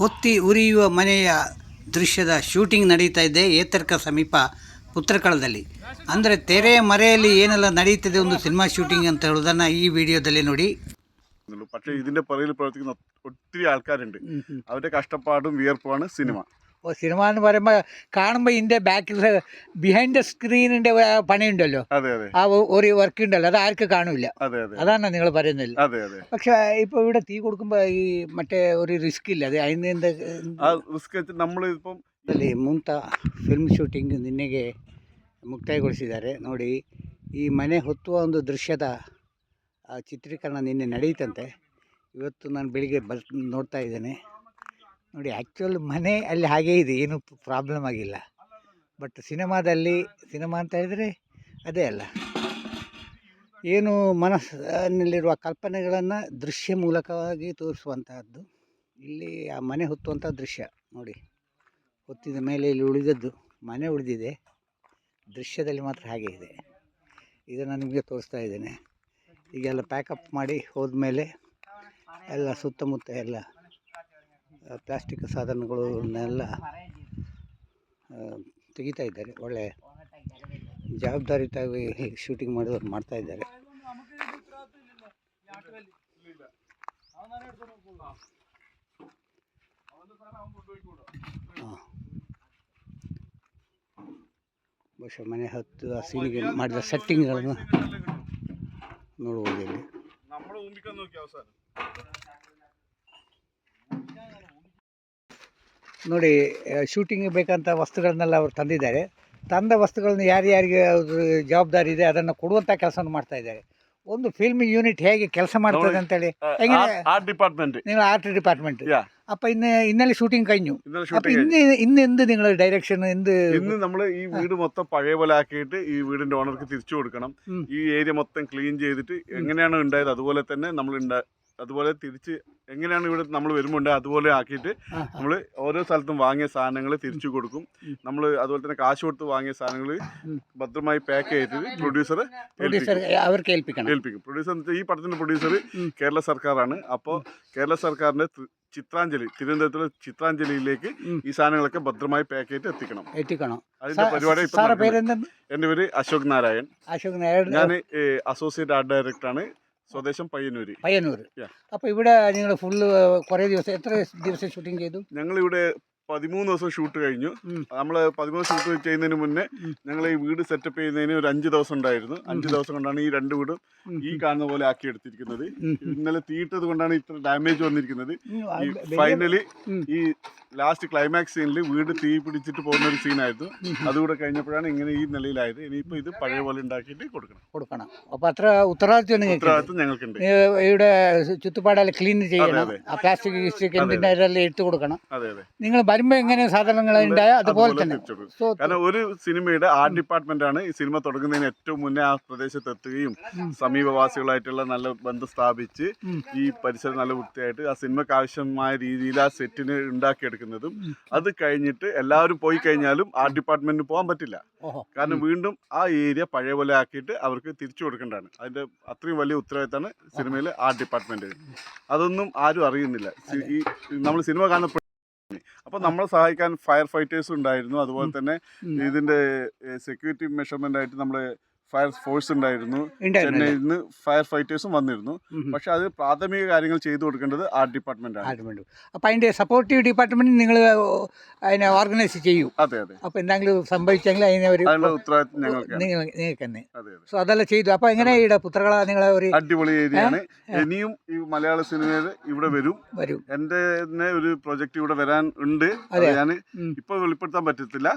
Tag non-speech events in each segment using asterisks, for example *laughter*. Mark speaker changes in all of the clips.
Speaker 1: ಹೊತ್ತಿ ಉರಿಯುವ ಮನೆಯ ದೃಶ್ಯದ ಶೂಟಿಂಗ್ ನಡೀತಾ ಇದೆ ಏತರ್ಕ ಸಮೀಪ ಪುತ್ರಕಳದಲ್ಲಿ ಅಂದರೆ ತೆರೆಯ ಮರೆಯಲ್ಲಿ ಏನೆಲ್ಲ ನಡೀತಿದೆ ಒಂದು ಸಿನಿಮಾ ಶೂಟಿಂಗ್ ಅಂತ ಹೇಳೋದನ್ನು ಈ ವಿಡಿಯೋದಲ್ಲಿ ನೋಡಿ
Speaker 2: പക്ഷേ ഇതിന്റെ പുറകിൽ പ്രവർത്തിക്കുന്ന ഒത്തിരി ആൾക്കാരുണ്ട് അവരുടെ കഷ്ടപ്പാടും വിയർപ്പുമാണ് സിനിമ
Speaker 1: സിനിമ എന്ന് പറയുമ്പോൾ കാണുമ്പോൾ ഇതിന്റെ ബാക്കിൽ ബിഹൈൻഡ് ദ സ്ക്രീനിന്റെ പണിയുണ്ടല്ലോ. ആ ഒരു വർക്ക് ഉണ്ടല്ലോ. അത് ആർക്ക് കാണില്ല അതാണ് നിങ്ങൾ
Speaker 2: പറയുന്നത്
Speaker 1: പക്ഷെ ഇപ്പൊ ഇവിടെ തീ കൊടുക്കുമ്പോൾ ഈ മറ്റേ ഒരു റിസ്ക് ഇല്ല. അത് അതിന്
Speaker 2: എന്താ റിസ്ക് നമ്മളിപ്പം
Speaker 1: ಅಲ್ಲಿ ಮುಂತ ಫಿಲ್ಮ್ ಶೂಟಿಂಗ್ ನಿನ್ನೆಗೆ ಮುಕ್ತಾಯಗೊಳಿಸಿದ್ದಾರೆ ನೋಡಿ ಈ ಮನೆ ಹೊತ್ತುವ ಒಂದು ದೃಶ್ಯದ ಚಿತ್ರೀಕರಣ ನಿನ್ನೆ ನಡೆಯುತ್ತಂತೆ ಇವತ್ತು ನಾನು ಬೆಳಿಗ್ಗೆ ಬರ್ ನೋಡ್ತಾ ಇದ್ದೇನೆ ನೋಡಿ ಆ್ಯಕ್ಚುಲ್ ಮನೆ ಅಲ್ಲಿ ಹಾಗೇ ಇದೆ, ಏನು ಪ್ರಾಬ್ಲಮ್ ಆಗಿಲ್ಲ. ಬಟ್ ಸಿನಿಮಾದಲ್ಲಿ, ಸಿನಿಮಾ ಅಂತ ಹೇಳಿದರೆ ಅದೇ ಅಲ್ಲ. ಏನು ಮನಸ್ಸಿನಲ್ಲಿರುವ ಕಲ್ಪನೆಗಳನ್ನು ದೃಶ್ಯ ಮೂಲಕವಾಗಿ ತೋರಿಸುವಂತಹದ್ದು. ಇಲ್ಲಿ ಆ ಮನೆ ಹೊತ್ತುವಂಥ ದೃಶ್ಯ, ನೋಡಿ. ಹೊತ್ತಿದ ಮೇಲೆ ಇಲ್ಲಿ ಉಳಿದದ್ದು ಮನೆ ಉಳಿದಿದೆ. ದೃಶ್ಯದಲ್ಲಿ ಮಾತ್ರ ಹಾಗೆ ಇದೆ. ಇದನ್ನು ನಿಮಗೆ ತೋರಿಸ್ತಾ ಇದ್ದೇನೆ. ಈಗೆಲ್ಲ ಪ್ಯಾಕಪ್ ಮಾಡಿ ಹೋದ ಮೇಲೆ ಎಲ್ಲ ಸುತ್ತಮುತ್ತ ಎಲ್ಲ ಪ್ಲಾಸ್ಟಿಕ್ ಸಾಧನಗಳನ್ನೆಲ್ಲ ತೆಗಿತಾ ಇದ್ದಾರೆ. ಒಳ್ಳೆ ಜವಾಬ್ದಾರಿತಾಗಿ ಶೂಟಿಂಗ್ ಮಾಡಿದವ್ರು ಮಾಡ್ತಾ ಇದ್ದಾರೆ. ಬಹುಶಃ ಮನೆ ಹತ್ತು ಆ ಸೀನಿಗೆ ಮಾಡಿದ ಸೆಟ್ಟಿಂಗ್ಗಳನ್ನು ನೋಡ್ಬೋದು ಇಲ್ಲಿ. ನೋಡಿ ಶೂಟಿಂಗಿಗೆ ಬೇಕಂತ ವಸ್ತುಗಳನ್ನೆಲ್ಲ ಅವರು ತಂದಿದ್ದಾರೆ ತಂದ ವಸ್ತುಗಳನ್ನ ಯಾರ್ಯಾರಿಗೆ ಅವ್ರ ಜವಾಬ್ದಾರಿ ಇದೆ ಅದನ್ನು ಕೊಡುವಂಥ ಕೆಲಸವನ್ನು ಮಾಡ್ತಾ ಇದ್ದಾರೆ ಒಂದು ಫಿಲ್ಮ್ ಯೂನಿಟ್ ಹೇಗೆ ಕೆಲಸ ಮಾಡ್ತದೆ ಅಂತೇಳಿ എങ്ങനെ?
Speaker 2: ആർട്ട് ഡിപ്പാർട്ട്മെന്റ്
Speaker 1: നിങ്ങൾ ആർട്ട് ഡിപ്പാർട്ട്മെന്റ്
Speaker 2: Yeah.
Speaker 1: അപ്പൊ ഇന്ന് ഇന്നലെ ഷൂട്ടിംഗ് കഴിഞ്ഞു
Speaker 2: ഇന്നലെ
Speaker 1: അപ്പൊ
Speaker 2: ഷൂട്ടിംഗ്
Speaker 1: ഇന്ന് ഇന്ന് എന്ത് നിങ്ങൾ ഡയറക്ഷൻ എന്ത്
Speaker 2: ഇന്ന് നമ്മൾ ഈ വീട് മൊത്തം പഴയ പോലെ ആക്കിയിട്ട് ഈ വീടിന്റെ ഓണർക്ക് തിരിച്ചു കൊടുക്കണം
Speaker 1: ഉം.
Speaker 2: ഈ ഏരിയ മൊത്തം ക്ലീൻ ചെയ്തിട്ട് എങ്ങനെയാണ് ഉണ്ടായത് അതുപോലെ തന്നെ നമ്മൾ ഉണ്ടാ അതുപോലെ തിരിച്ച് എങ്ങനെയാണ് ഇവിടെ നമ്മൾ വരുമ്പോൾ അതുപോലെ ആക്കിയിട്ട്. നമ്മൾ ഓരോ സ്ഥലത്തും വാങ്ങിയ സാധനങ്ങൾ തിരിച്ചു കൊടുക്കും. നമ്മൾ അതുപോലെ തന്നെ കാശ് കൊടുത്ത് വാങ്ങിയ സാധനങ്ങൾ ഭദ്രമായി പാക്ക് ചെയ്തിട്ട് പ്രൊഡ്യൂസർ
Speaker 1: പ്രൊഡ്യൂസർ അവർക്ക് ഏൽപ്പിക്കണം.
Speaker 2: ഏൽപ്പിക്കും. പ്രൊഡ്യൂസർ ഈ പടത്തിന്റെ പ്രൊഡ്യൂസർ കേരള സർക്കാരാണ്. അപ്പോൾ കേരള സർക്കാരിന്റെ ചിത്രാഞ്ജലി തിരുവനന്തപുരത്തിലെ ചിത്രാഞ്ജലിയിലേക്ക് ഈ സാധനങ്ങളൊക്കെ ഭദ്രമായി പാക്ക് ചെയ്ത് എത്തിക്കണം.
Speaker 1: എത്തിക്കണം.
Speaker 2: അതിന്റെ പരിപാടി എന്റെ പേര് അശോക് നാരായൺ.
Speaker 1: അശോക് നാരായൺ.
Speaker 2: ഞാൻ അസോസിയേറ്റ് ആർട്ട് ഡയറക്ടറാണ് സ്വദേശം പയ്യന്നൂര്.
Speaker 1: പയ്യന്നൂർ. അപ്പൊ ഇവിടെ നിങ്ങൾ ഫുള്ള് കുറേ ദിവസം എത്ര ദിവസം ഷൂട്ടിംഗ് ചെയ്തു?
Speaker 2: ഞങ്ങളിവിടെ പതിമൂന്ന് ദിവസം ഷൂട്ട് കഴിഞ്ഞു.
Speaker 1: നമ്മൾ
Speaker 2: നമ്മൾ പതിമൂന്ന് ഷൂട്ട് ചെയ്യുന്നതിന് മുന്നേ. ഞങ്ങൾ ഈ വീട് സെറ്റപ്പ് ചെയ്യുന്നതിന് ഒരു അഞ്ച് ദിവസം ഉണ്ടായിരുന്നു. അഞ്ച്. ദിവസം കൊണ്ടാണ് ഈ രണ്ട് വീടും ഈ കാണുന്ന പോലെ ആക്കി എടുത്തിരിക്കുന്നത്. ഇന്നലെ തീയിട്ടത് കൊണ്ടാണ് ഇത്ര ഡാമേജ് വന്നിരിക്കുന്നത്. ഫൈനലി ഈ ലാസ്റ്റ് ക്ലൈമാക്സ് സീനിൽ വീട് തീ പിടിച്ചിട്ട് പോകുന്ന ഒരു സീനായിരുന്നു. അതുകൂടെ കഴിഞ്ഞപ്പോഴാണ് ഇങ്ങനെ ഈ നിലയിലായത്. ഇനിയിപ്പോൾ ഇത് പഴയ പോലെ ഉണ്ടാക്കിയിട്ട് കൊടുക്കണം.
Speaker 1: കൊടുക്കണം. അപ്പൊ അത്ര ഉത്തരവാദിത്വം
Speaker 2: ഉത്തരവാദിത്വം ഞങ്ങൾക്കുണ്ട്.
Speaker 1: ഇവിടെ ചുറ്റുപാടെല്ലാം ക്ലീൻ ചെയ്യണം. ആ പ്ലാസ്റ്റിക് ഗിസ്റ്റിക് എന്തിന്റെ എല്ലാം എടുത്തു കൊടുക്കണം.
Speaker 2: അതെ അതെ.
Speaker 1: നിങ്ങൾ വരുമ്പോൾ എങ്ങനെ സാധനങ്ങൾ ഉണ്ടായ അതുപോലെ തന്നെ.
Speaker 2: കാരണം ഒരു സിനിമയുടെ ആർട്ട് ഡിപ്പാർട്ട്മെന്റ് ആണ് ഈ സിനിമ തുടങ്ങുന്നതിന് ഏറ്റവും മുന്നേ ആ പ്രദേശത്ത് എത്തുകയും സമീപവാസികളായിട്ടുള്ള നല്ല ബന്ധം സ്ഥാപിച്ച് ഈ പരിസരം നല്ല വൃത്തിയായിട്ട് ആ സിനിമയ്ക്ക് ആവശ്യമായ രീതിയിൽ ആ സെറ്റിന് ഉണ്ടാക്കിയെടുക്കുന്നതും
Speaker 1: ഉം.
Speaker 2: അത് കഴിഞ്ഞിട്ട് എല്ലാവരും പോയി കഴിഞ്ഞാലും ആർട്ട് ഡിപ്പാർട്ട്മെന്റിന് പോകാൻ പറ്റില്ല. കാരണം വീണ്ടും ആ ഏരിയ പഴയ പോലെ ആക്കിയിട്ട് അവർക്ക് തിരിച്ചു കൊടുക്കേണ്ടതാണ്. അതിന്റെ അത്രയും വലിയ ഉത്തരവാദിത്തമാണ് സിനിമയിലെ ആർട്ട് ഡിപ്പാർട്ട്മെന്റ്. അതൊന്നും ആരും അറിയുന്നില്ല. ഈ നമ്മൾ സിനിമ കാണുന്ന അപ്പൊ നമ്മളെ സഹായിക്കാൻ ഫയർ ഫൈറ്റേഴ്സ് ഉണ്ടായിരുന്നു. അതുപോലെ തന്നെ ഇതിന്റെ സെക്യൂരിറ്റി മെഷർമെന്റ് ആയിട്ട് നമ്മളെ ഫയർ ഫോഴ്സ് ഉണ്ടായിരുന്നു? ചെന്നൈയിൽ നിന്ന് ഫയർ ഫൈറ്റേഴ്സും വന്നിരുന്നു. പക്ഷെ അത് പ്രാഥമിക കാര്യങ്ങൾ ചെയ്തു കൊടുക്കേണ്ടത് ആർട്ട് ഡിപ്പാർട്ട്മെന്റ്. ആണ്
Speaker 1: അപ്പൊ അതിന്റെ സപ്പോർട്ടീവ് ഡിപ്പാർട്ട്മെന്റ് നിങ്ങൾ അതിനെ ഓർഗനൈസ് ചെയ്യൂ.
Speaker 2: അതെ അതെ.
Speaker 1: അപ്പൊ എന്തെങ്കിലും സംഭവിച്ചെങ്കിൽ അതിനെ ഒരു
Speaker 2: ഉത്തരവാദിത്വം
Speaker 1: നിങ്ങൾക്ക് തന്നെ. സോ അതെല്ലാം ചെയ്തു. അപ്പൊ എങ്ങനെ ഇവിടെ പുത്രകള നിങ്ങളെ ഒരു
Speaker 2: അടിപൊളി ഏരിയയാണ്. ഇനിയും ഈ മലയാള സിനിമയിൽ ഇവിടെ വരും.
Speaker 1: വരും.
Speaker 2: എന്റെ തന്നെ ഒരു പ്രൊജക്ട് ഇവിടെ വരാൻ ഉണ്ട്. ഞാൻ. ഇപ്പൊ വെളിപ്പെടുത്താൻ പറ്റത്തില്ല.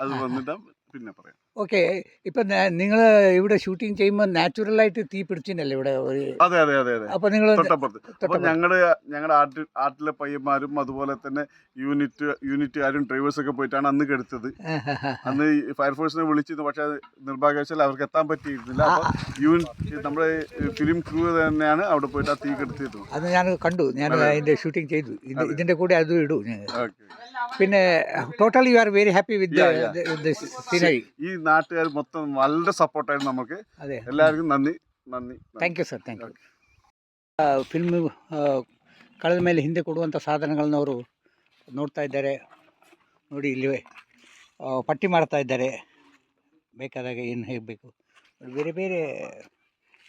Speaker 2: അത് വന്നിട്ട് പിന്നെ പറയാം.
Speaker 1: ഓക്കെ. ഇപ്പൊ നിങ്ങൾ ഇവിടെ ഷൂട്ടിംഗ് ചെയ്യുമ്പോൾ നാച്ചുറൽ ആയിട്ട് തീ പിടിച്ചിട്ടല്ലേ ഇവിടെ
Speaker 2: അതെ അതെ അതെ അതെ.
Speaker 1: അപ്പൊ നിങ്ങൾ
Speaker 2: തൊട്ടപ്പുറത്ത്. അപ്പൊ ഞങ്ങളുടെ ഞങ്ങളുടെ ആർട്ട് ആർട്ടിലെ പയ്യന്മാരും അതുപോലെ തന്നെ യൂണിറ്റ് യൂണിറ്റുകാരും ഡ്രൈവേഴ്സ് ഒക്കെ പോയിട്ടാണ് അന്ന് കെടുത്തത്. അന്ന് ഫയർഫോഴ്സിനെ വിളിച്ചിരുന്നു പക്ഷെ നിർഭാഗ്യവശാൽ അവർക്ക് എത്താൻ പറ്റിയിരുന്നില്ല. അപ്പൊ യൂണിറ്റ് നമ്മുടെ ഫിലിം ക്രൂ തന്നെയാണ് അവിടെ പോയിട്ട് ആ തീ കെടുത്തിയത്
Speaker 1: അത് ഞാൻ കണ്ടു. ഞാൻ അതിന്റെ ഷൂട്ടിംഗ് ചെയ്തു. ഇതിന്റെ കൂടെ അത് ഇടും പിന്നെ totally you are very
Speaker 2: happy with.
Speaker 1: Scenery
Speaker 2: ഈ നാട്ടുകാർ മൊത്തം വളരെ സപ്പോർട്ടായിരുന്നു നമുക്ക്
Speaker 1: അതെ
Speaker 2: എല്ലാവർക്കും ನನ್ನಿ ನನ್ನಿ
Speaker 1: thank you sir thank you film ಕಳೆದ ಮೇಲೆ ಹಿಂದೆ ಕೊಡುವಂಥ ಸಾಧನಗಳನ್ನ ಅವರು ನೋಡ್ತಾ ಇದ್ದಾರೆ ನೋಡಿ ಇಲ್ಲಿ ಆ, ಪಟ್ಟಿ ಮಾಡ್ತಾ ಇದ್ದಾರೆ ಬೇಕಾದಾಗ ಏನು ಹೇಗಬೇಕು ಬೇರೆ ಬೇರೆ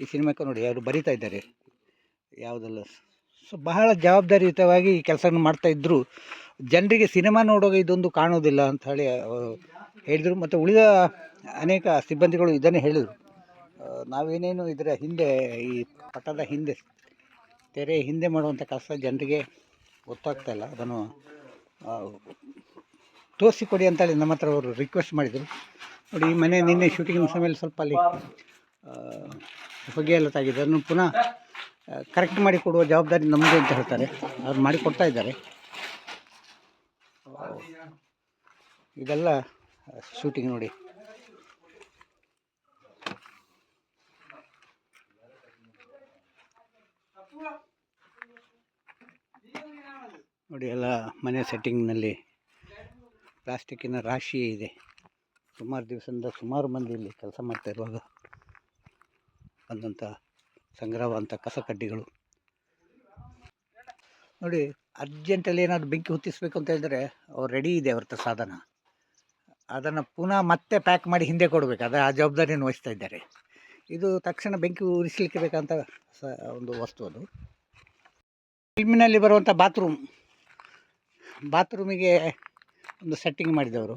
Speaker 1: ಈ ಸಿನಿಮಾಕ್ಕೆ ನೋಡಿ ಅವರು ಬರಿತಾ ಇದ್ದಾರೆ ಯಾವುದೆಲ್ಲ ಸೊ ಬಹಳ ಜವಾಬ್ದಾರಿಯುತವಾಗಿ ಈ ಕೆಲಸವನ್ನು ಮಾಡ್ತಾ ಇದ್ದರು ಜನರಿಗೆ ಸಿನಿಮಾ ನೋಡುವಾಗ ಇದೊಂದು ಕಾಣೋದಿಲ್ಲ ಅಂತ ಹೇಳಿ ಅವರು ಹೇಳಿದರು ಮತ್ತು ಉಳಿದ ಅನೇಕ ಸಿಬ್ಬಂದಿಗಳು ಇದನ್ನೇ ಹೇಳಿದರು. ನಾವೇನೇನು ಇದರ ಹಿಂದೆ, ಈ ಪಟ್ಟದ ಹಿಂದೆ, ತೆರೆ ಹಿಂದೆ ಮಾಡುವಂಥ ಕೆಲಸ ಜನರಿಗೆ ಗೊತ್ತಾಗ್ತಾ ಇಲ್ಲ. ಅದನ್ನು ತೋರಿಸಿಕೊಡಿ ಅಂತೇಳಿ ನಮ್ಮ ಹತ್ರ ಅವರು ರಿಕ್ವೆಸ್ಟ್ ಮಾಡಿದರು. ನೋಡಿ, ಈ ಮನೆ ನಿನ್ನೆ ಶೂಟಿಂಗ್ ಸಮಯದಲ್ಲಿ ಸ್ವಲ್ಪ ಅಲ್ಲಿ ಹೊಗೆ ಎಲ್ಲ ತಾಗಿದೆ ಅದನ್ನು ಪುನಃ ಕರೆಕ್ಟ್ ಮಾಡಿ ಕೊಡುವ ಜವಾಬ್ದಾರಿ ನಮ್ಮದು ಅಂತ ಹೇಳ್ತಾರೆ. ಅವ್ರು ಮಾಡಿ ಕೊಡ್ತಾ ಇದ್ದಾರೆ. ಇದೆಲ್ಲ ಶೂಟಿಂಗ್ ನೋಡಿ. ನೋಡಿ ಎಲ್ಲ ಮನೆ ಸೆಟ್ಟಿಂಗ್ನಲ್ಲಿ ಪ್ಲಾಸ್ಟಿಕ್ಕಿನ ರಾಶಿ ಇದೆ. ಸುಮಾರು ದಿವಸದಿಂದ ಸುಮಾರು ಮಂದಿ ಇಲ್ಲಿ ಕೆಲಸ ಮಾಡ್ತಾ ಇರುವಾಗ ಬಂದಂಥ ಸಂಗ್ರಹವಂಥ ಕಸಕಡ್ಡಿಗಳು ನೋಡಿ ಅರ್ಜೆಂಟಲ್ಲಿ ಏನಾದರೂ ಬೆಂಕಿ ಹೊತ್ತಿಸ್ಬೇಕು ಅಂತ ಹೇಳಿದ್ರೆ ಅವ್ರು ರೆಡಿ ಇದೆ ಅವ್ರ ಹತ್ರ ಸಾಧನ. ಅದನ್ನು ಪುನಃ ಮತ್ತೆ ಪ್ಯಾಕ್ ಮಾಡಿ ಹಿಂದೆ ಕೊಡಬೇಕು. ಅದು ಆ ಜವಾಬ್ದಾರಿಯನ್ನು ವಹಿಸ್ತಾ ಇದ್ದಾರೆ. ಇದು ತಕ್ಷಣ ಬೆಂಕಿ ಉರಿಸಲಿಕ್ಕೆ ಬೇಕಂತ ಸ, ಒಂದು ವಸ್ತು ಅದು. ಫಿಲ್ಮಿನಲ್ಲಿ ಬರುವಂಥ ಬಾತ್ರೂಮ್. ಬಾತ್ರೂಮಿಗೆ ಒಂದು ಸೆಟ್ಟಿಂಗ್ ಮಾಡಿದವರು.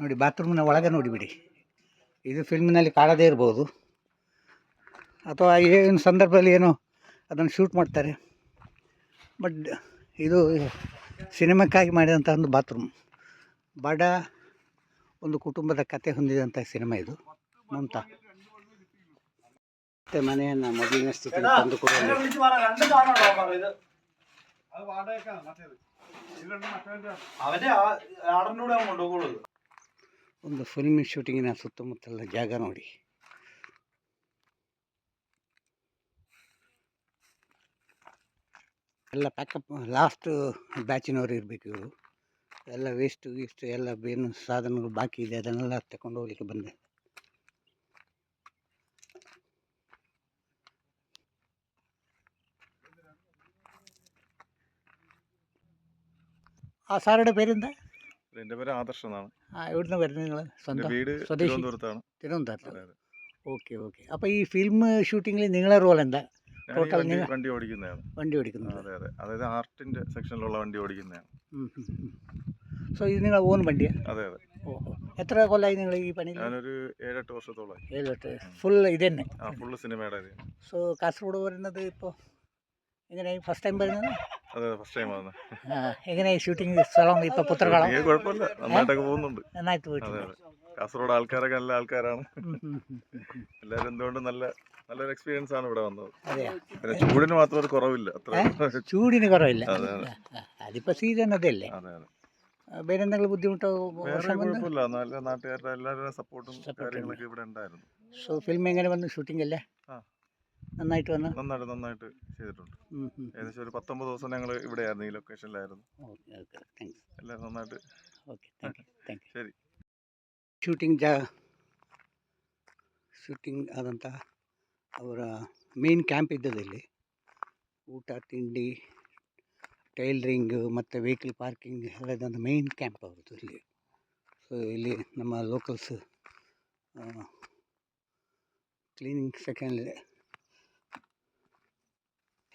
Speaker 1: ನೋಡಿ, ಬಾತ್ರೂಮ್ನ ಒಳಗೆ ನೋಡಿಬಿಡಿ ಇದು ಫಿಲ್ಮಿನಲ್ಲಿ ಕಾಣದೇ ಇರ್ಬೋದು. ಅಥವಾ ಏನು ಸಂದರ್ಭದಲ್ಲಿ ಏನೋ ಅದನ್ನು ಶೂಟ್ ಮಾಡ್ತಾರೆ. ಬಟ್ ಇದು ಸಿನಿಮಾಕ್ಕಾಗಿ ಮಾಡಿದಂಥ ಒಂದು ಬಾತ್ರೂಮ್ ಬಡ ಒಂದು ಕುಟುಂಬದ ಕತೆ ಹೊಂದಿದಂಥ ಸಿನಿಮಾ ಇದು ಮಮತಾ ಮತ್ತೆ ಮನೆಯನ್ನು ಮೊದಲಿನ
Speaker 3: ಸ್ಥಿತಿ
Speaker 1: ಒಂದು ಫಿಲ್ಮ್ ಶೂಟಿಂಗಿನ ಸುತ್ತಮುತ್ತಲ ಜಾಗ ನೋಡಿ ಎಲ್ಲ ಪ್ಯಾಕಪ್ ಲಾಸ್ಟ್ ಬ್ಯಾಚಿನವರು ಇರಬೇಕು ಇವರು ಎಲ್ಲ ವೇಸ್ಟು ಗೀಸ್ಟು ಎಲ್ಲ ಏನು ಸಾಧನಗಳು ಬಾಕಿ ಇದೆ ಅದನ್ನೆಲ್ಲ ತಗೊಂಡು ಹೋಗ್ಲಿಕ್ಕೆ ಬಂದೆ ആ സാറുടെ പേരെന്താ
Speaker 2: എൻ്റെ പേര് ആദർശ് എന്നാണ്
Speaker 1: ആ എവിടുന്ന് വരുന്നത് നിങ്ങൾ
Speaker 2: എൻ്റെ
Speaker 1: സ്വന്തം
Speaker 2: വീട്
Speaker 1: സ്വദേശി?
Speaker 2: തിരുവനന്തപുരത്താണ്
Speaker 1: തിരുവനന്തപുരത്ത്
Speaker 2: അതെ, അതെ.
Speaker 1: ഓക്കെ ഓക്കെ അപ്പോൾ ഈ ഫിലിം ഷൂട്ടിങ്ങിൽ നിങ്ങളെ റോൾ എന്താ
Speaker 2: ഈ വണ്ടി ഓടിക്കുന്നതാണ്.
Speaker 1: വണ്ടി ഓടിക്കുന്നത്
Speaker 2: അതെ അതെ. അതായത് ആർട്ടിന്റെ സെക്ഷനിലുള്ള വണ്ടി ഓടിക്കുന്നതാണ്.
Speaker 1: സോ ഇത് നിങ്ങൾ ഓൺ വണ്ടിയാണ്
Speaker 2: അതെ അതെ.
Speaker 1: ഓഹോ എത്ര കൊല്ലായി നിങ്ങൾ ഈ പണിയിൽ?
Speaker 2: ഞാനൊരു ഏഴെട്ട് വർഷത്തോളമായി
Speaker 1: ഏഴെട്ട് ഫുൾ ഇത് തന്നെ.
Speaker 2: ആ ഫുൾ സിനിമയുടെ.
Speaker 1: സോ കാസർഗോഡ് വരുന്നത് ഇപ്പോൾ എങ്ങനെയായി? ഫസ്റ്റ് ടൈം വരുന്നത്?
Speaker 2: അതെ ഫസ്റ്റ് ടൈം
Speaker 1: വന്നത്. എങ്ങനെയായി ഷൂട്ടിംഗ് സ്ഥലം ഇപ്പോൾ പുത്രകളം?
Speaker 2: കുഴപ്പമില്ല. നന്നായിട്ടൊക്കെ പോകുന്നുണ്ട്.
Speaker 1: നന്നായിട്ട് പോയിട്ടുണ്ട്.
Speaker 2: കാസർഗോഡ് ആൾക്കാരൊക്കെ നല്ല ആൾക്കാരാണ്. എല്ലാവരും എന്തുകൊണ്ടും നല്ല നല്ലൊരു എക്സ്പീരിയൻസ് ആണ് ഇവിടെ വന്നത്
Speaker 1: അതെയാ
Speaker 2: പിന്നെ ചൂടിന് മാത്രം ഒരു കുറവില്ല അത്ര *laughs*
Speaker 1: ചൂടിന് കുറവില്ല
Speaker 2: അതെ, അതെ.
Speaker 1: ആ, അതിപ്പോൾ സീസൺ അതല്ലേ
Speaker 2: അതെ അതെ
Speaker 1: ആ, വേറെ എന്തെങ്കിലും ബുദ്ധിമുട്ടോ
Speaker 2: വേറെ
Speaker 1: വർഷം വന്ന്
Speaker 2: കുഴപ്പമില്ല നല്ല നാട്ടുകാരുടെ എല്ലാവരുടെ സപ്പോർട്ടും
Speaker 1: Support
Speaker 2: കാര്യങ്ങളൊക്കെ ഇവിടെ ഉണ്ടായിരുന്നു
Speaker 1: സോ ഫിലിം എങ്ങനെ വന്നു ഷൂട്ടിംഗ് അല്ലേ
Speaker 2: ആ.
Speaker 1: നന്നായിട്ട് വന്നു
Speaker 2: നന്നായിട്ട് നന്നായിട്ട് ചെയ്തിട്ടുണ്ട്
Speaker 1: ഉം, ഉം.
Speaker 2: ഏകദേശം ഒരു പത്തൊമ്പത് ദിവസം ഞങ്ങൾ ഇവിടെയായിരുന്നു ഈ ലൊക്കേഷനിലായിരുന്നു
Speaker 1: ಓಕೆ ಓಕೆ ಥ್ಯಾಂಕ್ಸ್
Speaker 2: എല്ലാവരും നന്നായിട്ട്
Speaker 1: okay thank you thank you
Speaker 2: ശരി
Speaker 1: ಶೂಟಿಂಗ್ ಜಾ ಶೂಟಿಂಗ್ ಆದಂಥ ಅವರ ಮೇನ್ ಕ್ಯಾಂಪ್ ಇದ್ದದ್ದಿಲ್ಲಿ ಊಟ ತಿಂಡಿ ಟೈಲ್ರಿಂಗು ಮತ್ತು ವೆಹಿಕಲ್ ಪಾರ್ಕಿಂಗ್ ಎಲ್ಲದೊಂದು ಮೇನ್ ಕ್ಯಾಂಪ್ ಅವ್ರದ್ದು ಇಲ್ಲಿ. ಸೊ ಇಲ್ಲಿ ನಮ್ಮ ಲೋಕಲ್ಸ್ ಕ್ಲೀನಿಂಗ್ ಸೆಕೆಂಡ್ ಇದೆ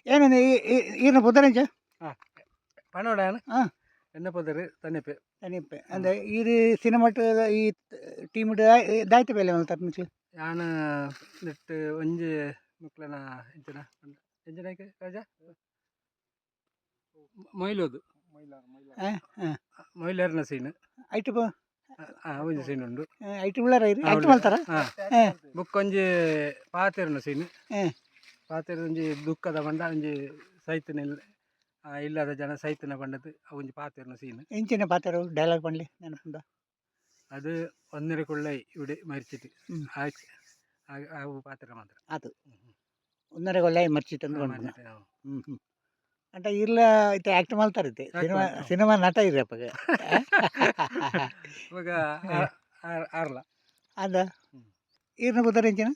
Speaker 1: ಏನಂದ್ರೆ ಈರಿನ ಪುದರಂಜ
Speaker 3: ಹಾಂ
Speaker 1: ಪಣೋಡ
Speaker 3: ಹಾಂ ಎಣ್ಣೆ ಪೊದರೆ
Speaker 1: ತನಿಪೆ ತನಿಪೆ ಅಂದರೆ ಈ ಸಿನಿಮಾ ಈ ಟೀಮ್ ದಾಯ್ತು ಬೇಲೆ ಒಂದು ತಪ್ಪಿಸಿ
Speaker 3: ಯಾಣ ನೆಟ್ ಒಂಜಿ ಮಕ್ಕಳನ್ನ ಎಂಚಿನ ಎಂಚಿನ ರಾಜ? ಮೊಯ್ಲೋದು ಮೊಯ್ಲರ್ನ ಸೀನ್.
Speaker 1: ಐಟು
Speaker 3: ಒಂಜಿ ಸೀನ್ ಉಂಡು.
Speaker 1: ಐಟು
Speaker 3: ಉಳ್ಳಾರ
Speaker 1: ಐಟು ಮಾಡ್ತಾರ
Speaker 3: ಬುಕ್ ಒಂಜಿ ಪಾತೆರ್ನ ಸೀನ್. ಪಾತೆರ್ ಒಂಜಿ ದುಃಖದ ಬಂಡ ಒಂಜಿ ಸೈತನ ಇಲ್ಲದ ಜನ ಸೈತನ ಬಂಡದು ಒಂಜಿ ಪಾತೆರ್ನ ಸೀನ್.
Speaker 1: ಎಂಚಿನ ಪಾತೆರು ಡೈಲಾಗ್ ಪಂಡ್ಲಿ ನೆನಪುಂಡ
Speaker 3: അത് ഒന്നര കൊള്ളായി ഇവിടെ മരിച്ചിട്ട്
Speaker 1: ഉം.
Speaker 3: ആ ആ- ആ പാത്രം മാത്രം
Speaker 1: ಅದು ಒಂದರ ಕೊಲ್ಲ ಮರ್ಚಿ ತಂದು
Speaker 3: ആ,
Speaker 1: ಕೊಂಡು
Speaker 3: മരിച്ചിട്ട്, ആ.
Speaker 1: ಹ್ಞೂ ಹ್ಞೂ ಅಂತ ಇಲ್ಲ ಇತ್ತೆ ಆ್ಯಕ್ಟ್ ಮಾಡ್ತಾರಿತ್ತೆ
Speaker 3: Act
Speaker 1: ಸಿನಿಮಾ
Speaker 3: ಮಾಡ್ತಾರೆ.
Speaker 1: ಸಿನಿಮಾ ನಟ ಇರಿ ಅಪ್ಪಗೆ
Speaker 3: ಇವಾಗ ಆ- ಆ- ಆರ್ಲ
Speaker 1: ಅದ ಈರ್ನ ಪುತ್ರ ಎಂಚಿನ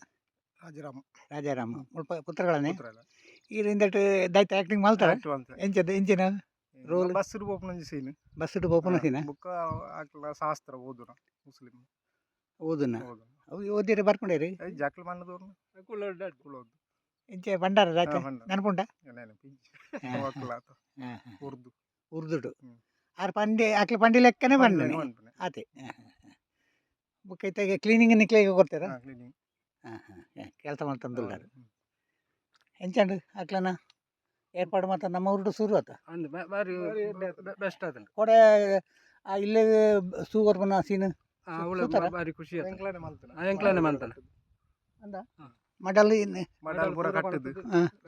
Speaker 3: ರಾಜರಾಮ
Speaker 1: ರಾಜಾರಾಮ ಮುಲ್ಪ ಪುತ್ರಗಳನ್ನೇ
Speaker 3: ಪುತ್ರ ಅಲ್ಲ.
Speaker 1: ಈರ್ ಇಂದಟ್ ದಾಯ್ತ ಆ್ಯಕ್ಟಿಂಗ್ ಮಾಡ್ತಾರ
Speaker 3: Act ಮಾಡ್ತಾರೆ.
Speaker 1: ಎಂಚದ ಎಂಚಿನ Role
Speaker 3: bus open scene
Speaker 1: bus ಇಟ್ಟು ಓಪನ್ ಸೀನ
Speaker 3: ಬುಕ್ಕ ಆಕ್ಲ ಶಾಸ್ತ್ರ ಓದುನ ಮುಸ್ಲಿಂ
Speaker 1: ಓದುನ
Speaker 3: ಓದು
Speaker 1: ಅವು ಓದಿರಿ ಬರ್ಕೊಂಡಿರಿ
Speaker 3: ಜಾಕ್ಲ ಮಣ್ಣದವ್ರನ್ನ ಕುಲೋಡ್ ಕುಲೋದು
Speaker 1: ಇಂಚೆ ಬಂಡಾರ ರಾಜ
Speaker 3: ಹಾ, ಬಂಡಾರ.
Speaker 1: ನೆನಪುಂಟ
Speaker 3: ನೆನಪು ಆಕ್ಲ ಆತ ಉರ್ದು
Speaker 1: ಉರ್ದುಡು
Speaker 3: ಹ್ಮ್.
Speaker 1: ಆರು ಪಂಡಿ ಆಕ್ಲ ಪಂಡಿ ಲೆಕ್ಕನೆ ಬಂದನೆ
Speaker 3: ಮನ್ಪನೆ.
Speaker 1: ಅದೇ ಬುಕ್ ಐತಾಗ ಕ್ಲೀನಿಂಗ್ ನಿಕ್ಲಿಗೆ ಕೊಡ್ತೀರ
Speaker 3: ಹಾ, cleaning.
Speaker 1: ಕೆಲಸ ಮಾಡ್ತಂದಿಲ್ಲ
Speaker 3: ಹ್ಮ್.
Speaker 1: ಎಂಚಂಡು ಆಕ್ಲನ ಏರ್ಪಾಡು ಮಾಡ್ತಾರೆ ನಮ್ಮ ಊರು ಶುರು ಆತ
Speaker 3: ಅಂದ್ ಬಾರಿ ಬೆಸ್ಟ್ ಅದಲ್ಲ
Speaker 1: ಕೊಡೆ ಆ ಇಲ್ಲೇ ಸೂಗರ್ ಬನ್ನ ಸೀನ್
Speaker 3: ಅವಳು
Speaker 1: ಸೂತರ?
Speaker 3: ಬಾರಿ ಖುಷಿ ಆಯ್ತು ಎಂಕ್ಲಾನೆ ಮಾಡ್ತಾನೆ
Speaker 1: ಅಂದ. ಮಡಲ್ ಇನ್ನು
Speaker 3: ಮಡಲ್ ಪೂರ ಕಟ್ಟದು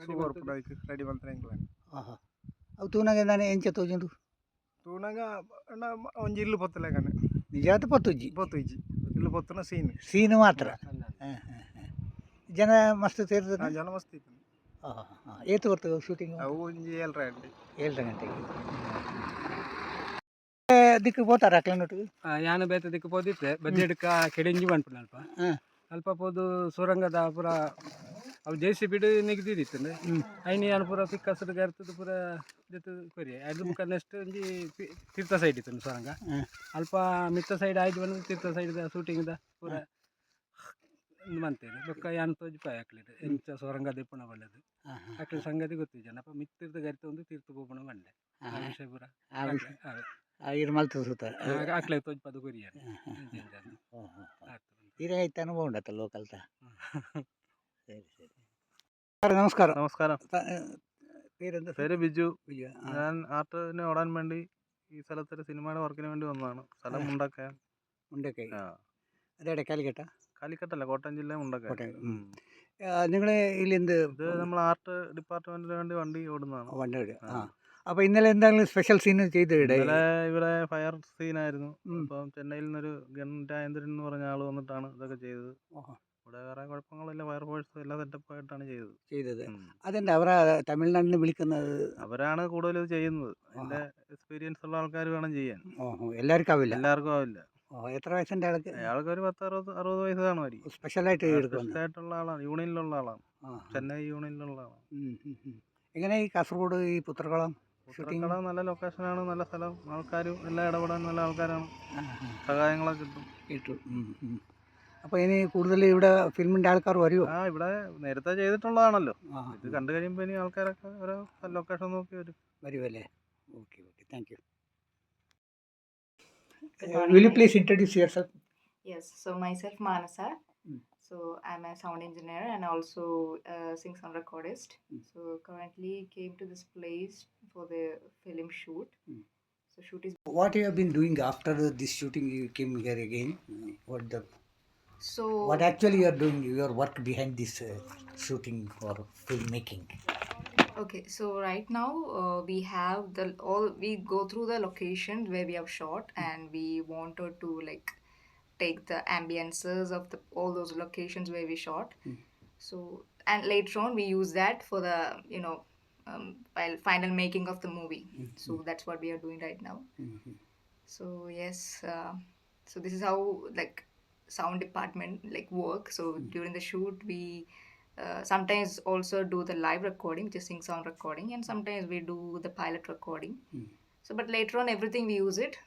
Speaker 3: ಸೂಗರ್ ಪೂರ ರೆಡಿ ಬಂತ್ರೆ ಎಂಕ್ಲಾನೆ
Speaker 1: ಆಹಾ. ಅವು ತೂನಾಗೆ ನಾನು ಎಂಚ
Speaker 3: ತೂನಾಗ ಅಣ್ಣ ಒಂಜಿ ಇಲ್ಲು ಪೊತ್ತಲೆಗನೆ
Speaker 1: ನಿಜಾತ ಪತ್ತುಜ್ಜಿ.
Speaker 3: ಪೊತ್ತು ಇಜ್ಜಿ ಇಲ್ಲು ಪೊತ್ತನ ಸೀನ್.
Speaker 1: ಸೀನ್ ಮಾತ್ರ. ಜನ ಮಸ್ತ್ ಸೇರ್ತದೆ?
Speaker 3: ಜನ ಮಸ್ತ್ ಇತ್ತು.
Speaker 1: ಏತು ಬರ್ತದೆ ಶೂಟಿಂಗ್
Speaker 3: ಅವು ಒಂಜಿ ಏಳ್ರ ಗಂಟೆ.
Speaker 1: ಏಳ್ರ ಗಂಟೆಗೆ. ದಿಕ್ಕು ಪೋತಾರ ಅಕ್ಲನೊಟ್ಟು
Speaker 3: ಯಾನು ಬೇತ ದಿಕ್ಕು ಪೋದಿತ್ತೆ ಬಜೆಟ್ಕ ಕೆಡಂಜಿ ಬಂಡ್ಪುಂಡು ಅಲ್ಪ. ಅಲ್ಪ ಪೋದು ಸುರಂಗದ ಪುರ ಅವು ಜೆ ಸಿ ಬಿಡು ನಿಗದಿದಿತ್ತು
Speaker 1: ಅಂದ್ರೆ
Speaker 3: ಐನಿ ಯಾನು ಪೂರ ಪಿಕ್ ಹಸಿರು ಗರ್ತದ ಪೂರ ದಿತ್ತು ಕೊರಿ. ಅದು ಮುಖ ನೆಕ್ಸ್ಟ್ ಒಂಜಿ ತೀರ್ಥ ಸೈಡ್ ಇತ್ತು ಸುರಂಗ. ಅಲ್ಪ ಮಿತ್ತ ಸೈಡ್ ಆಯ್ದು ಬಂದು ತೀರ್ಥ ಸೈಡ್ದ ಶೂಟಿಂಗ್ದ ಪೂರ ಬಂತೇನೆ. ಬೊಕ್ಕ ಯಾನು ತೋಜಿ ಪಾಯ್ ಹಾಕ್ಲಿದೆ. ಎಂಚ ಸುರಂಗ ಪುಣ ಒಳ್ಳೆದು. ಅಕ್ಲ ಸಂಗತಿ ಗೊತ್ತಿಲ್ಲ ಜನಪ್ಪ ಮಿತ್ತಿರ್ದ ಗರಿತ ಒಂದು ತೀರ್ಥ ಬೋಪಣ ಬಂಡೆ ಆ ವಿಷಯ ಪೂರ
Speaker 1: ಇರು ಮಲ್ತು ಸುತ್ತ
Speaker 3: ಅಕ್ಲೆ ತೋಜಿ ಪದ ಕೊರಿಯಾನ
Speaker 1: ತೀರಾ ಐತೆ ಅನುಭವ ಉಂಡತ್ತ ಲೋಕಲ್ತ ಸರಿ ಸರಿ നമസ്കാരം
Speaker 3: നമസ്കാരം
Speaker 1: ത- ഏ, പേരെന്താ
Speaker 3: പേര് ബിജു
Speaker 1: വിജയ. ആ,
Speaker 3: ഞാൻ ആർട്ടിനെ ഓടാൻ വേണ്ടി ഈ സ്ഥലത്തൊരു സിനിമയുടെ വർക്കിന് വേണ്ടി വന്നതാണ് സ്ഥലം
Speaker 1: ആ.
Speaker 3: മുണ്ടക്കയം
Speaker 1: മുണ്ടക്കൈ
Speaker 3: ആ. കാലിക്കട്ടല്ല കോട്ടയം ജില്ല മുണ്ടക്കയം
Speaker 1: കോട്ടയം.
Speaker 3: ഉം.
Speaker 1: നിങ്ങൾ ഇല്ലെന്ത്
Speaker 3: ഇത് നമ്മൾ ആർട്ട് ഡിപ്പാർട്ട്മെന്റിന് വേണ്ടി വണ്ടി ഓടുന്നതാണ്.
Speaker 1: വണ്ടി ആ.
Speaker 3: ആ.
Speaker 1: അപ്പോൾ ഇന്നലെ എന്തെങ്കിലും സ്പെഷ്യൽ സീൻ ചെയ്ത് ഇവിടെ?
Speaker 3: ഇന്നലെ ഇവിടെ ഫയർ സീനായിരുന്നു
Speaker 1: ഉം.
Speaker 3: അപ്പം ചെന്നൈയിൽ നിന്നൊരു ഗൺ രാജേന്ദ്രൻ എന്ന് പറഞ്ഞ ആൾ വന്നിട്ടാണ് ഇതൊക്കെ ചെയ്തത്.
Speaker 1: ഓഹോ.
Speaker 3: ഇവിടെ വേറെ കുഴപ്പങ്ങളില്ല ഫയർഫോഴ്സ് എല്ലാം സെറ്റപ്പ് ആയിട്ടാണ് ചെയ്തത്.
Speaker 1: ചെയ്തത്.
Speaker 3: ഉം.
Speaker 1: അതെന്താ അവരാ തമിഴ്നാട്ടിൽ നിന്ന് വിളിക്കുന്നത്?
Speaker 3: അവരാണ് കൂടുതലും ഇത് ചെയ്യുന്നത്. അതിന്റെ എക്സ്പീരിയൻസ് ഉള്ള ആൾക്കാർ വേണം ചെയ്യാൻ.
Speaker 1: ഓഹോ. എല്ലാവർക്കും ആവില്ല.
Speaker 3: എല്ലാവർക്കും ആവില്ല.
Speaker 1: ഓ എത്ര വയസ്സുണ്ട് ആൾക്ക്?
Speaker 3: അയാൾക്ക് ഒരു പത്ത് അറുപത് അറുപത് വയസ്സ് കാണുമായിരിക്കും.
Speaker 1: സ്പെഷ്യലായിട്ട്
Speaker 3: സ്പെഷ്യലായിട്ടുള്ള ആളാണ് യൂണിയനിലുള്ള ആളാണ്. ചെന്നൈ യൂണിയനിലുള്ള ആളാണ്.
Speaker 1: എങ്ങനെ ഈ കാസർഗോഡ് ഈ പുത്രകളം ഷൂട്ടിംഗ്
Speaker 3: ഉത്തരക്കട നല്ല ലൊക്കേഷനാണ് നല്ല സ്ഥലം. ആൾക്കാരും എല്ലാം ഇടപെടാൻ നല്ല ആൾക്കാരാണ്. സഹായങ്ങളൊക്കെ കിട്ടും.
Speaker 1: കിട്ടും. അപ്പോൾ ഇനി കൂടുതൽ ഇവിടെ ഫിലിമിന്റെ ആൾക്കാർ വരുമോ
Speaker 3: ആ ഇവിടെ നേരത്തെ ചെയ്തിട്ടുള്ളതാണല്ലോ. ഇത് കണ്ടു കഴിയുമ്പോൾ ഇനി ആൾക്കാരൊക്കെ ഓരോ ലൊക്കേഷൻ നോക്കി വരും.
Speaker 1: വരുമല്ലേ okay okay
Speaker 4: thank you
Speaker 1: Uh, will you please introduce yourself?
Speaker 4: Yes, so myself Manasa.
Speaker 1: Mm.
Speaker 4: So I'm a sound engineer and also a sing sound recordist.
Speaker 1: Mm.
Speaker 4: So currently came to this place for the film shoot.
Speaker 1: Mm.
Speaker 4: So shoot is.
Speaker 1: What you have been doing after this shooting? You came here again. What the?
Speaker 4: So
Speaker 1: what actually you are doing? Your work behind this uh, shooting or filmmaking?
Speaker 4: Okay. So right now uh, we have the all we go through the locations where we have shot and we wanted to like take the ambiances of the all those locations where we shot.
Speaker 1: Mm.
Speaker 4: So and later on we use that for the you know um, while final making of the movie. So that's what we are doing right now.
Speaker 1: Mhm.
Speaker 4: So yes, uh, so this is how like sound department like work. So during the shoot, we uh, sometimes also do the live recording, just sing sound recording, and sometimes we do the pilot recording.
Speaker 1: Mm.
Speaker 4: So, but later on, everything we use it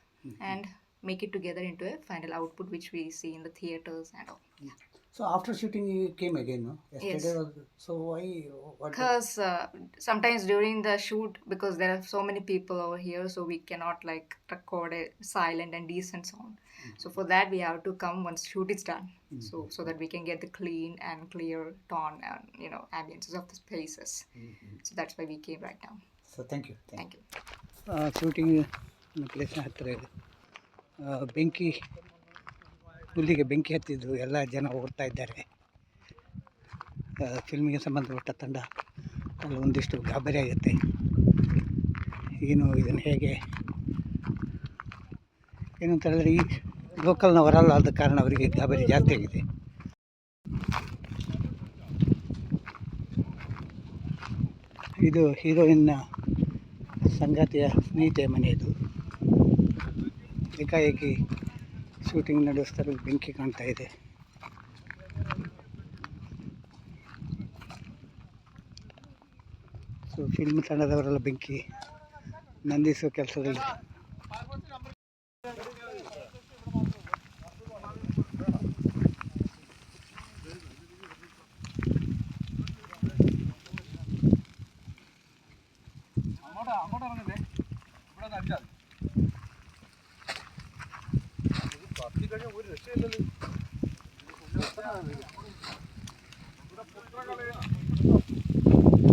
Speaker 4: and make it together into a final output, which we see in the theaters and all. Yeah.
Speaker 1: So after shooting, you came again, no? Yesterday
Speaker 4: Yes.
Speaker 1: was. So why?
Speaker 4: Because uh, sometimes during the shoot, because there are so many people over here, so we cannot like record a silent and decent sound. So for that, we have to come once shoot is done, so so that we can get the clean and clear tone and you know ambiences of the spaces. So that's why we came right now.
Speaker 1: So thank you. Thank
Speaker 4: Thank you.
Speaker 1: Shooting ಪ್ಲೇಸ್ನ ಹತ್ತಿರ ಇದೆ ಬೆಂಕಿ ಹುಲ್ಲಿಗೆ ಬೆಂಕಿ ಹತ್ತಿದ್ದು ಎಲ್ಲ ಜನ ಓಡ್ತಾ ಇದ್ದಾರೆ ಫಿಲ್ಮಿಗೆ ಸಂಬಂಧಪಟ್ಟ ತಂಡ ಅಲ್ಲಿ ಒಂದಿಷ್ಟು ಗಾಬರಿ ಆಗುತ್ತೆ ಏನು ಇದನ್ನು ಹೇಗೆ ಏನಂತ ಹೇಳಿದ್ರೆ ಈ ಲೋಕಲ್ನವರಲ್ಲ, ಆದ ಕಾರಣ ಅವರಿಗೆ ಗಾಬರಿ ಜಾಸ್ತಿ ಆಗಿದೆ. ಇದು ಹೀರೋಯಿನ್ನ ಸಂಗಾತಿಯ ಸ್ನೇಹಿತೆಯ ಮನೆ ಇದು ಏಕಾಏಕಿ ಶೂಟಿಂಗ್ ನಡೆಸ್ತಾರೆ, ಬೆಂಕಿ ಕಾಣ್ತಾ ಇದೆ. ಸೊ ಫಿಲ್ಮ್ ತಂಡದವರೆಲ್ಲ ಬೆಂಕಿ ನಂದಿಸೋ ಕೆಲಸದಲ್ಲಿ.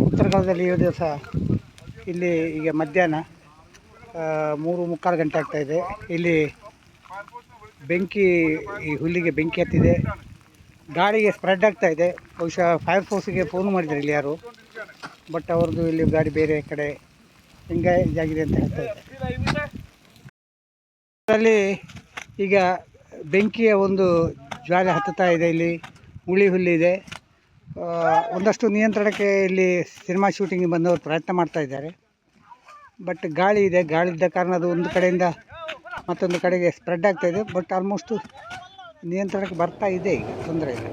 Speaker 1: ಉತ್ತರಕಾಲದಲ್ಲಿ ಈ ದಿವಸ ಇಲ್ಲಿ ಈಗ ಮಧ್ಯಾಹ್ನ ಮೂರು ಮುಕ್ಕಾಲು ಗಂಟೆ ಆಗ್ತಾ ಇದೆ. ಇಲ್ಲಿ ಬೆಂಕಿ, ಈ ಹುಲ್ಲಿಗೆ ಬೆಂಕಿ ಹತ್ತಿದೆ. ಗಾಳಿಗೆ ಸ್ಪ್ರೆಡ್ ಆಗ್ತಾ ಇದೆ. ಬಹುಶಃ ಫೈರ್ ಫೋರ್ಸಿಗೆ ಫೋನ್ ಮಾಡಿದ್ರು ಇಲ್ಲಿ ಯಾರು? ಬಟ್ ಅವ್ರದ್ದು ಇಲ್ಲಿ ಗಾಡಿ ಬೇರೆ ಕಡೆ ಹಿಂಗೆ ಇದಾಗಿದೆ ಅಂತ ಹೇಳ್ತಾ ಇದ್ದಾರೆ. ಅದರಲ್ಲಿ ಈಗ ಬೆಂಕಿಯ ಒಂದು ಜ್ವಾಲೆ ಹತ್ತುತ್ತಾ ಇದೆ ಇಲ್ಲಿ. ಹುಳಿ ಹುಲ್ಲಿದೆ ಒಂದಷ್ಟು ನಿಯಂತ್ರಣಕ್ಕೆ ಇಲ್ಲಿ ಸಿನಿಮಾ ಶೂಟಿಂಗ್ ಬಂದವರು ಪ್ರಯತ್ನ ಮಾಡ್ತಾ ಇದ್ದಾರೆ. ಬಟ್ ಗಾಳಿ ಇದೆ. ಗಾಳಿ ಇದ್ದ ಕಾರಣ ಅದು ಒಂದು ಕಡೆಯಿಂದ ಮತ್ತೊಂದು ಕಡೆಗೆ ಸ್ಪ್ರೆಡ್ ಆಗ್ತಾ ಇದೆ. ಬಟ್ ಆಲ್ಮೋಸ್ಟು ನಿಯಂತ್ರಣಕ್ಕೆ ಬರ್ತಾ ಇದೆ ಈಗ ತೊಂದರೆ ಇಲ್ಲ.